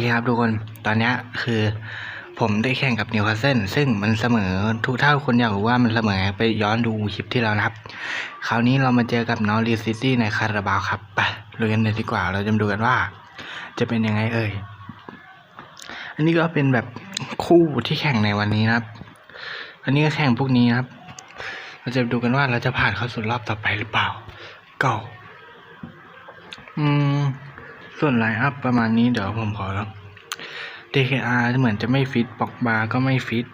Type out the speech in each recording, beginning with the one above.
เคครับทุกคน ตอนนี้คือผมได้แข่งกับนิวคาสเซิลซึ่งมันเสมอทุกท่าคนอยากรู้ว่ามันเสมอไปย้อนดูคลิปที่แล้วนะครับ คราวนี้เรามาเจอกับนอริซิตี้ในคาราบาวครับไปลุยกันเลยดีกว่าเราจะดูกันว่า จะเป็นยังไงเอ่ย อันนี้ก็เป็นแบบคู่ที่แข่งในวันนี้นะครับ อันนี้ก็แข่งพวกนี้นะครับ เราจะดูกันว่าเราจะผ่านเข้าสู่รอบต่อไปหรือเปล่าก็อืม ส่วนไลน์อัพประมาณนี้เดี๋ยวผมขอ DKR เหมือนจะไม่ฟิตปอกบาก็ไม่ฟิต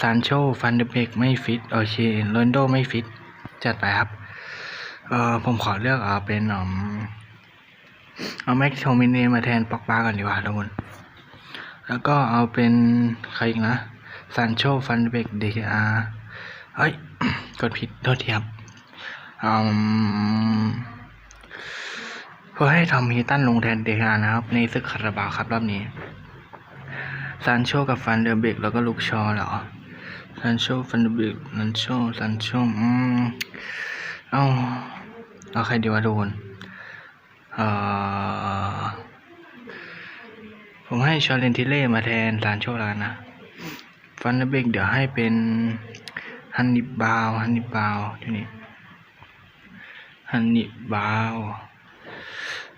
ซานโชฟันเดเบกไม่ฟิตโอเคโรนโดไม่ฟิต จัดไปครับ เอ่อผมขอเลือกเอาเป็นอมเอาแม็กโชมินเนมาแทนปอกบาก่อนดีกว่าทุกคนแล้วก็เอาเป็นใครอีกนะซานโชฟันเดเบก DKR เฮ้ย กดผิดโทษทีครับอืม เพื่อให้ทอมฮีตันลงแทนเดคานะครับ ในศึกคาราบาครับรอบนี้ซานโชกับฟันเดอร์เบกแล้วก็ลูกชอเหรอซานโชฟันเดอร์เบกซันโชซันโชอืมเอาเอาใครดีวะโดนเอ่อผมให้ชอเลนทิเล่มาแทนซานโชแล้วนะฟันเดอร์เบกเดี๋ยวให้เป็นฮันนิบาวฮันนิบาวที่นี่ฮันนิบาว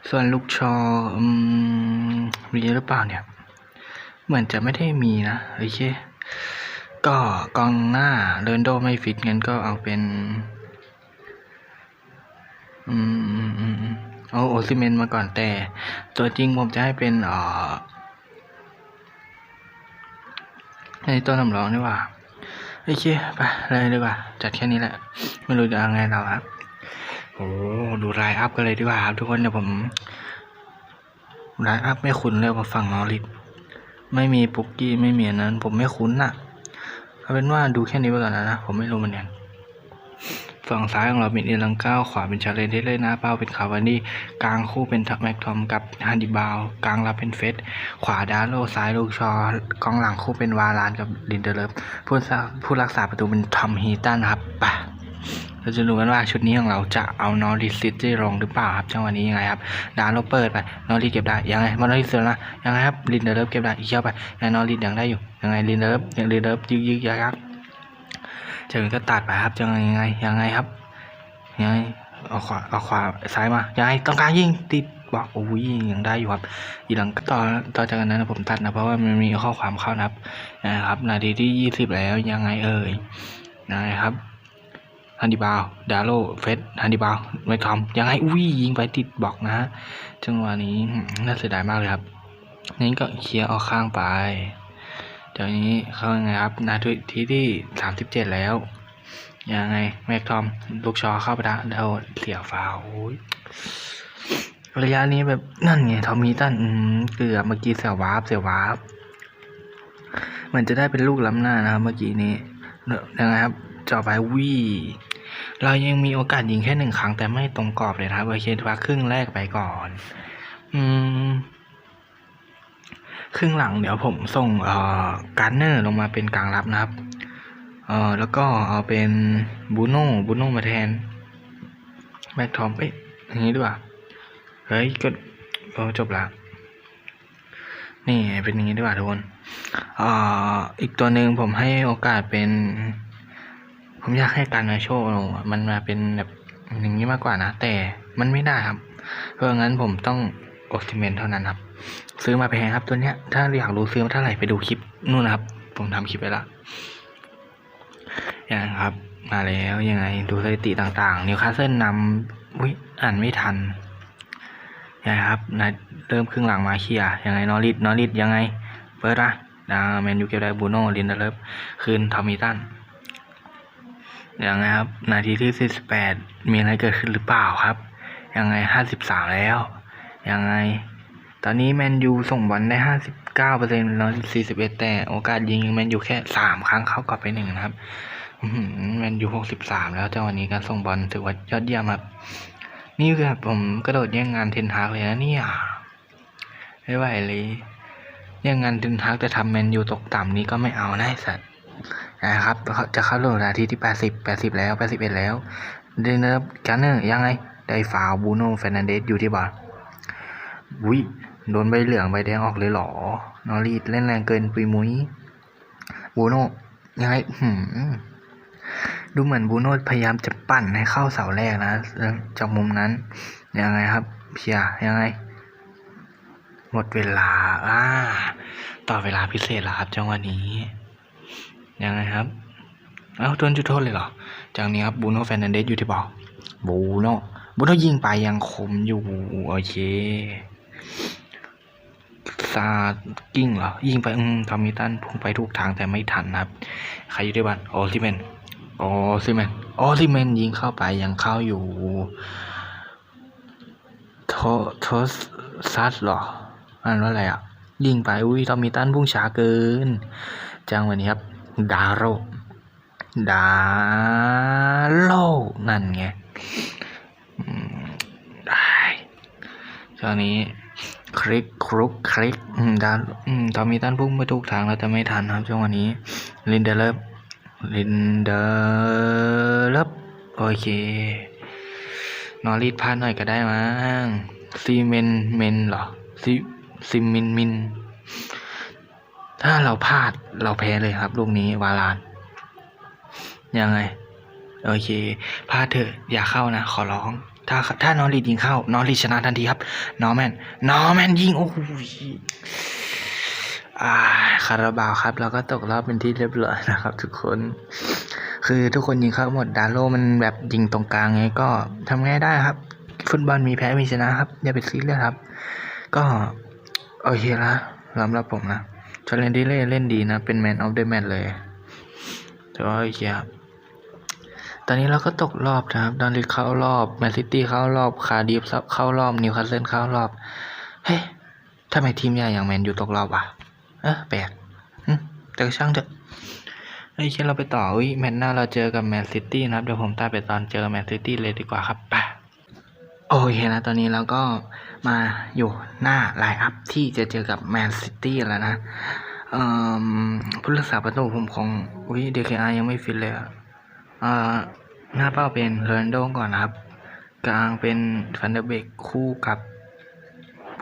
ส่วนลูกชออมมีหรือเปล่าเนี่ย เหมือนจะไม่ได้มีนะโอเค ก็กองหน้าเรนโดไม่ฟิตงั้นก็เอาเป็นอืมอืมอืมอืมเอาโอซิเมนมาก่อนแต่ ตัวจริงผมจะให้เป็นอ่อในตัวสำรองดีกว่าโอเคไปเลยดีกว่า จัดแค่นี้แหละ ไม่รู้จะเอาไงเราครับ โอ้ดูไลน์อัพกันเลยดีกว่าครับทุกคนเดี๋ยวผมไลน์อัพไม่คุ้นเลยมาฝั่งนอริดไม่มีปุกกี้ไม่มีนั้น ผมไม่คุ้นน่ะเอาเป็นว่าดูแค่นี้ไปก่อนนะนะผมไม่รู้เหมันกันฝั่งซ้ายของเราเป็นเอลังก้าขวาเป็นชาเลนที่เล่นหน้าเป้าเป็นคาวานี่กลางคู่เป็นทักแม็กทอมกับฮันดิบาวกลางรับเป็นเฟสขวาดาโลซ้ายลูกชอกองหลังคู่เป็นวาลานกับลินเดอร์เลฟผู้รักษาผู้รักษาประตูเป็นทอมฮีตันครับไป เราจะดูกันว่าชุดนี้ของเราจะเอานอริซิตี้ลงหรือเปล่าครับจังหวะนี้ยังไงครับดานเราเปิดไปนอริเก็บได้ยังไงมานอริเสือนะยังไงครับลินเดอร์เลิฟเก็บได้อีกเชี่ยวไปยังนอริยังได้อยู่ยังไงลินเดอร์เลิฟยังลินเดอร์เลิฟยึกยึกยักยักจากนั้นก็ตัดไปครับยังไงยังไงยังไงครับยังไงเอาขวาเอาขวาซ้ายมายังไงต้องการยิงติดบอกโอ้ยยังได้อยู่ครับ อีหลังก็ต่อต่อจากนั้นนะผมตัดนะเพราะว่ามันมีข้อความเข้านะครับนะครับ นาทีที่ยี่สิบแล้วยังไงเอ่ยนะครับ ฮันดิบาวดาโลเฟสฮันดิบาวไม่ทอมยังไงอุ้ยยิงไปติดบล็อกนะฮะจังหวะนี้น่าเสียดายมากเลยครับนี่ก็เคลียร์ออกข้างไปเดี๋ยวนี้เข้ายังไงครับนาทีที่ที่สามสิบเจ็ดแล้วยังไงแม็กทอมลูกชอเข้าไปแล้วเอาเสียฟาวโอ้ยระยะนี้แบบนั่นไงทอมมีตันเกือบเมื่อกี้เสียวาร์ปเสียวาร์ปเหมือนจะได้เป็นลูกล้ำหน้านะครับเมื่อกี้นี้ยังไงครับจ่อไปวี เรายังมีโอกาสยิงแค่หนึ่งครั้งแต่ไม่ตรงกรอบเลยนะครับโอเคว่าครึ่งแรกไปก่อน อืมครึ่งหลังเดี๋ยวผมส่งเอ่อการ์เนอร์ลงมาเป็นกลางรับนะครับ เอ่อแล้วก็เอาเป็นบูโน่บูโน่มาแทนแม็กทอมเอ้ยอย่างนี้ด้วยเฮ้ยก็จบละนี่เป็นอย่างนี้ดีกว่าทุกคนอ่ออีกตัวหนึ่งผมให้โอกาสเป็น ผมอยากให้การมาโชว์มันมาเป็นแบบอย่างนี้มากกว่านะ แต่มันไม่ได้ครับ เพราะงั้นผมต้องโอติเมนเท่านั้นครับ ซื้อมาแพงครับตัวเนี้ย ถ้าอยากรู้ซื้อมาเท่าไหร่ไปดูคลิปนู่นนะครับ ผมทำคลิปไปละอยังครับ มาแล้วยังไงดูสถิติต่างๆนิวคาสเซิลนำวิอ่านไม่ทันยังไงครับนะเริ่มครึ่งหลังมาเคลียยังไงนอริดนอริดยังไงเปิดละดาแมนยูเก็บได้บูโน่ลินเดอร์เลฟคืนทอมมิตัน ยังไงครับ นาทีที่48มีอะไรเกิดขึ้นหรือเปล่าครับ ยังไง53แล้ว ยังไง ตอนนี้แมนยูส่งบอลได้59เปอร์เซ็นต์แล้ว41แต่โอกาสยิงแมนยูแค่3ครั้งเข้ากลับไปหนึ่งนะครับอื้อหือแมนยู63แล้วจังหวะนี้การส่งบอลถือว่ายอดเยี่ยมครับ นี่คือแบบผมกระโดดแย่งงานเทนฮากเลยนะเนี่ยไม่ไหวเลยแย่งงานเทนฮากแต่ทำแมนยูตกต่ำนี้ก็ไม่เอานะไอ้สัตว์ นะครับจะเข้าลงนาทีที่ 80 80 แล้ว 81 แล้วเดนเนอร์กันเนอร์ยังไง ได้ฟาวบูโน่เฟรนันเดสอยู่ที่บอลวิโดนใบเหลืองใบแดงออกเลยหรอนอรีดเล่นแรงเกินปุยมุ้ยบูโน่ยังไงดูเหมือนบูโน่พยายามจะปั่นให้เข้าเสาแรกนะจากมุมนั้นยังไงครับเพียร์ยังไง หมดเวลาอ่าต่อเวลาพิเศษแล้วครับจังหวะนี้ ยังไงครับ เอ้าโดนจุดโทษเลยเหรอ จากนี้ครับบูโน่แฟนนันเดสอยู่ที่บอลบูโน่บูโน่ยิงไปยังคมอยู่โอเคซากิ้งเหรอ ยิงไปอืมทอมมิตันพุ่งไปทุกทางแต่ไม่ทันครับ ใครอยู่ในบ้านโอซิเมนโอซิเมนโอซิเมนยิงเข้าไปยังเข้าอยู่โทโทสซัสเหรออ่านว่าอะไรอะ ยิงไปอุ้ยทอมมิตันพุ่งช้าเกิน จังวันนี้ครับ ดาโรดาโลนั่นไงได้ตอนนี้คลิกครุกคลิกอืมดาอืมตอนมีตันพุ่งไปทุกทางแล้วแต่ไม่ทันครับช่วงวันนี้ลินเดเลฟลินเดเลฟโอเคนอรีดพลาดหน่อยก็ได้มั้งซีเมนเมนเหรอซีซิมินมิน ถ้าเราพลาดเราแพ้เลยครับ ลูกนี้วาลาน ยังไง โอเคพลาดเถอะอย่าเข้านะ ขอร้อง ถ้าถ้านอรีดยิงเข้า นอรีดชนะทันทีครับ นอแมน นอแมนยิง โอ้โหอ่าคาราบาวครับ แล้วก็ตกรอบเป็นที่เรียบร้อยนะครับ ทุกคน คือทุกคนยิงเข้าหมดดาโลมันแบบยิงตรงกลางไงก็ทำไงได้ครับ ฟุตบอลมีแพ้มีชนะครับ อย่าไปซีเรียสครับ ก็โอเคละสำหรับผมนะ ชอเลนดิเล่เล่นดีนะ เป็นแมนออฟเดอะแมตเลย แต่ว่าอเคคบตอนนี้เราก็ตกรอบนะครับ ดอนลิเข้ารอบ แมนซิตี้เข้ารอบ คาร์ดิฟเข้ารอบ นิวคาสเซิลเข้ารอบ เฮ้ยทำไมทีมใหญ่อย่างแมนอยู่ตกรอบอะ เออแปลกแต่ก็ช่างเถอะเฮ้ยเช่นเราไปต่ออุ้ยแมตช์หน้าเราเจอกับแมนซิตี้นะครับ เดี๋ยวผมตามไปตอนเจอแมนซิตี้เลยดีกว่าครับไปโอเคนะ ตอนนี้เราก็ มาอยู่หน้าไลน์อัพที่จะเจอกับแมนซิตี้แล้วนะผู้รักษาประตูผมของอุ้ยเดคอายังไม่ฟิตเลยเหน้าเป้าเป็นโรนโดก่อนนะครับ กลางเป็นฟันเดอร์เบกคู่กับ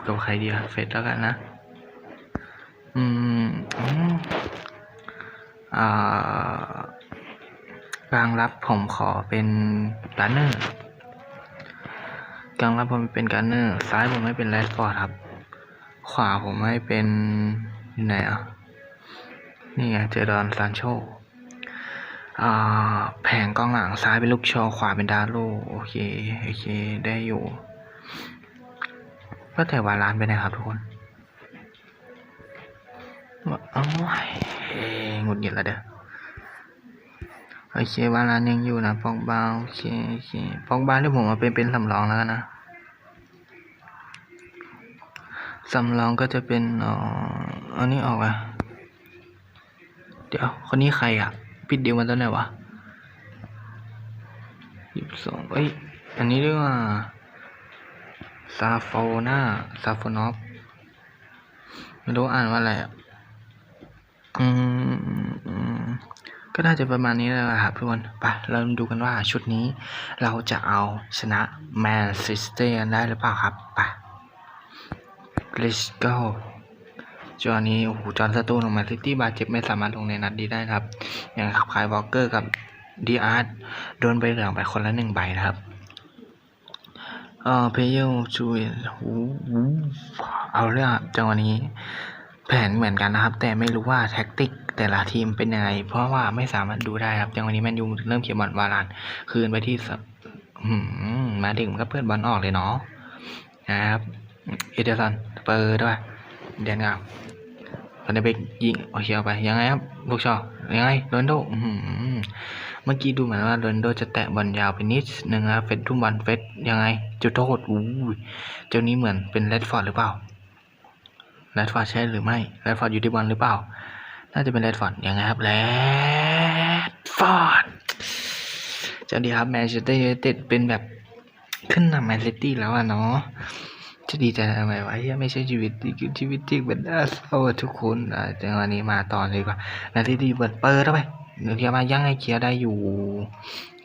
กับใครดีอะเฟสแล้วกันนะ อืมอ่ากลางรับผมขอเป็นการเนอร์ กลางรับผมเป็นการเนอร์ ซ้ายผมให้เป็นแรดฟอร์ดครับ ขวาผมให้เป็นอยู่ไหนอะ นี่ไงเจอดอนซานโชอ่าแผงกองหลังซ้ายเป็นลูกชอขวาเป็นดาโลโอเค โอเค ได้อยู่ ก็แต่วาลานไปไหนครับทุกคนว่าเอ้ยหงุดหงิดล้วเด้อ โอเควาลานยังอยู่นะปองบาโอเคโอเคปองบาที่ผมเอาเป็นเป็นสำรองแล้วนะสำรองก็จะเป็นอ่ออันนี้ออกอะ เดี๋ยวคนนี้ใครอะปิดเดียวมาตอนไหนวะยี่สิบสองเอ้ยอันนี้ด้วยว่าซาโฟนาซาโฟนอฟไม่รู้อ่านว่าอะไรอะ อืม ก็น่าจะประมาณนี้แหละครับทุกคนไปเรามาดูกันว่าชุดนี้เราจะเอาชนะแมนซิสเตอร์ได้หรือเปล่าครับไป let's go จอนี้โอ้โหจอห์นสตูนของแมนซิตี้บาดเจ็บไม่สามารถลงในนัดนี้ได้ครับ อย่างขับคายวอลเกอร์กับดีอาร์ตโดนใบเหลืองไปคนละหนึ่งใบนะครับเอ่อเพย์เยอร์ชูเอาเรื่องครับจังหวะนี้ แผนเหมือนกันนะครับ แต่ไม่รู้ว่าแท็กติกแต่ละทีมเป็นยังไง เพราะว่าไม่สามารถดูได้ครับจังวะนี้แมนยูเริ่มเขียนบอลวาลานคืนไปที่มาถึงก็เพื่อนบอลออกเลยเนาะนะครับเอเดอร์สันเปิดด้วยเดนกาวฟันเดเบกยิงโอเคเอาไปยังไงครับลูกชอยังไงโรนโดเมื่อกี้ดูเหมือนว่าโรนโดจะแตะบอลยาวไปนิดนึงนะเฟดทุ่มบอลเฟดยังไงจุดโทษอู้เจ้านี้เหมือนเป็นแรดฟอร์ดหรือเปล่า แรดฟอร์ดใช่หรือไม่แรดฟอร์ดอยู่ที่บอลหรือเปล่า น่าจะเป็นแรดฟอร์ดยังไงครับแรดฟอร์ดจ้าดีครับแมนเชสเตอร์ยูไนเต็ดเป็นแบบขึ้นนำแมนซิตี้แล้วอะเนาะจะดีใจทำไมวะเฮียไม่ใช่ชีวิตจริงชีวิตจริงเป็นน่าเศร้าทุกคนอ่าจังหวะนี้มาต่อเลยกว่านาทีดีเปิดเปิดเข้าไปเดี๋ยวเฮียมายังไงเคลียร์ได้อยู่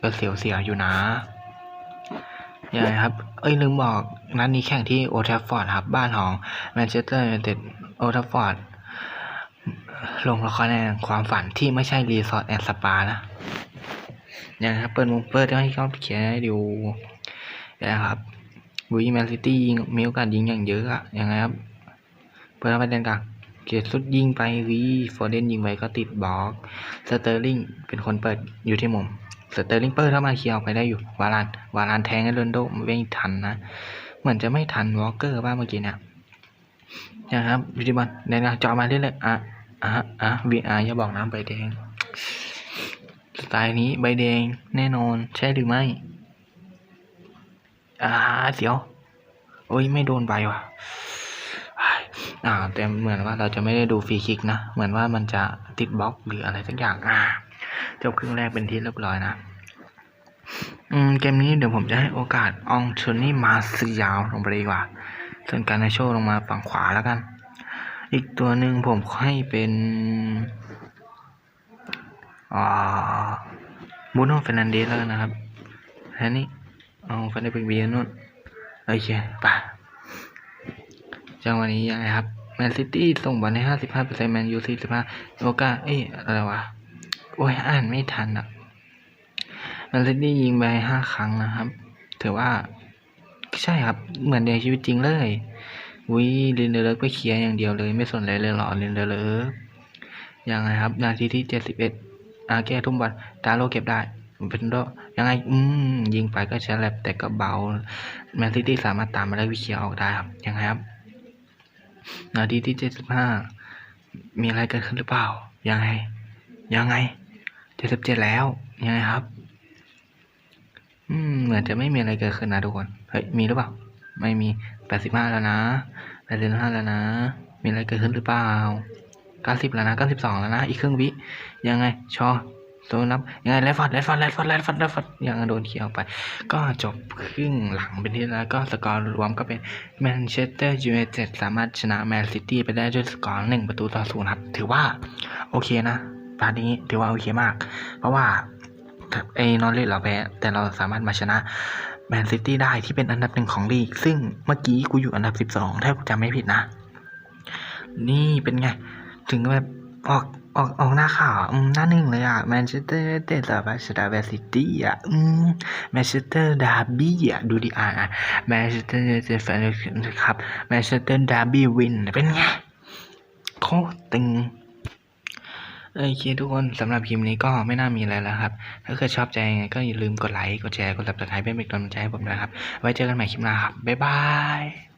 ก็เสียวเสียวๆอยู่นะ ยังไงครับ เอ้ยลืมบอกนัดนี้แข่งที่โอทัฟฟอร์ดครับ บ้านของแมนเชสเตอร์ยูไนเต็ดโอทัฟฟอร์ดลงละครในความฝันที่ไม่ใช่รีสอร์ทแอนด์สปานะยังไงครับ เปิดมุมเปิดให้เขาเขียนให้ดูนะครับวีแมนซิตี้ยิงมีโอกาสยิงอย่างเยอะอะยังไงครับ เปิดเข้าไปเล่นกลางเกียรติสุดยิงไปวีฟอร์เดนยิงไปก็ติดบล็อกสเตอร์ลิงเป็นคนเปิดอยู่ที่มุม สเตอร์ลิงเปิดเข้ามาเคลียร์ออกไปได้อยู่ วาลาน วาลานแทงให้โรนโดไม่ทันนะ เหมือนจะไม่ทันวอลเกอร์บ้างเมื่อกี้เนี่ยนะครับวิดีบอลในนะจามาเรื่อยๆอะอะอะวีอาร์อย่าบอกน้ำใบแดง สไตล์นี้ใบแดงแน่นอนใช่หรือไม่อ่าเสียวโอ้ยไม่โดนใบว่ะอ่าแต่เหมือนว่าเราจะไม่ได้ดูฟรีคิกนะ เหมือนว่ามันจะติดบล็อกหรืออะไรสักอย่างอ่า จบครึ่งแรกเป็นที่เรียบร้อยนะอืมเกมนี้เดี๋ยวผมจะให้โอกาสอองโทนี่มาซียาวลงไปดีกว่า ส่วนการนาโชลงมาฝั่งขวาแล้วกัน อีกตัวหนึ่งผมให้เป็นอ่าบูโน่เฟรนันเดสแล้วกันนะครับแค่นี้เอาฟันได้เป็นเบียนู่นโอเคไปจังวะนี้ยังไงครับแมนซิตี้ส่งบอลให้ห้าสิบห้าเปอร์เซ็นต์แมนยูสี่สิบห้าโอกาเอ้ยอะไรวะ โอ้ยอ่านไม่ทันอะแมนซิตี้ยิงไปห้าครั้งนะครับ ถือว่า ใช่ครับ เหมือนในชีวิตจริงเลยวิลินเดอร์เลิกไปเคลียร์อย่างเดียวเลย ไม่สนอะไรเลยหรอลินเดอร์เลิกยังไงครับ นาทีที่เจ็ดสิบเอ็ดอาแก้ทุ่มบอลดาโลเก็บได้เป็นโดยังไง อืม ยิงไปก็แฉลบแต่ก็เบา แมนซิตี้สามารถตามมาได้วิเคียร์ออกได้ครับ ยังไงครับ นาทีที่เจ็ดสิบห้ามีอะไรเกิดขึ้นหรือเปล่า ยังไง ยังไง จ็ดสิบเจ็ดแล้วยังไงครับ อืม เหมือนจะไม่มีอะไรเกิดขึ้นนะทุกคน เฮ้ย มีหรือเปล่า ไม่มีแปดสิบห้าแล้วนะแปดสิบห้าแล้วนะ มีอะไรเกิดขึ้นหรือเปล่าเก้าสิบแล้วนะเก้าสิบสองแล้วนะ อีกครึ่งวิ ยังไง ชอโดนนับ ยังไงแลฟฟอร์ดแลฟฟอร์ดแลฟฟอร์ดแลฟฟอร์ดแลฟฟอร์ดยังโดนเคลียร์ออกไป ก็จบครึ่งหลังเป็นที่แล้วก็สกอร์รวมก็เป็นแมนเชสเตอร์ยูไนเต็ดสามารถชนะแมนซิตี้ไปได้ด้วยสกอร์หนึ่งประตูต่อศูนย์ครับ ถือว่า โอเคนะ ตอนนี้ถือว่าโอเคมาก เพราะว่าไอ้นอร์เลสเราแพ้แต่เราสามารถมาชนะแมนซิตี้ได้ที่เป็นอันดับหนึ่งของลีก ซึ่งเมื่อกี้กูอยู่อันดับสิบสองถ้ากูจำไม่ผิดนะ นี่เป็นไง ถึงแบบออกออกออกหน้าข่าวอะอืมหน้าหนึ่งเลยอะแมนเชสเตอร์เตสามารถชนะแมนซิตี้อะแมนเชสเตอร์ดาร์บี้อะดูดิอ่านแมนเชสเตอร์เจฟนครับแมนเชสเตอร์ดาร์บี้วินเป็นไงโคตรตึง โอเคทุกคนสำหรับคลิปนี้ก็ไม่น่ามีอะไรแล้วครับ ถ้าเกิดชอบใจยังไงก็อย่าลืมกดไลค์ กดแชร์ กด subscribe เป็นกำลังใจให้ผมด้วยครับ ไว้เจอกันใหม่คลิปหน้าครับ บ๊ายบาย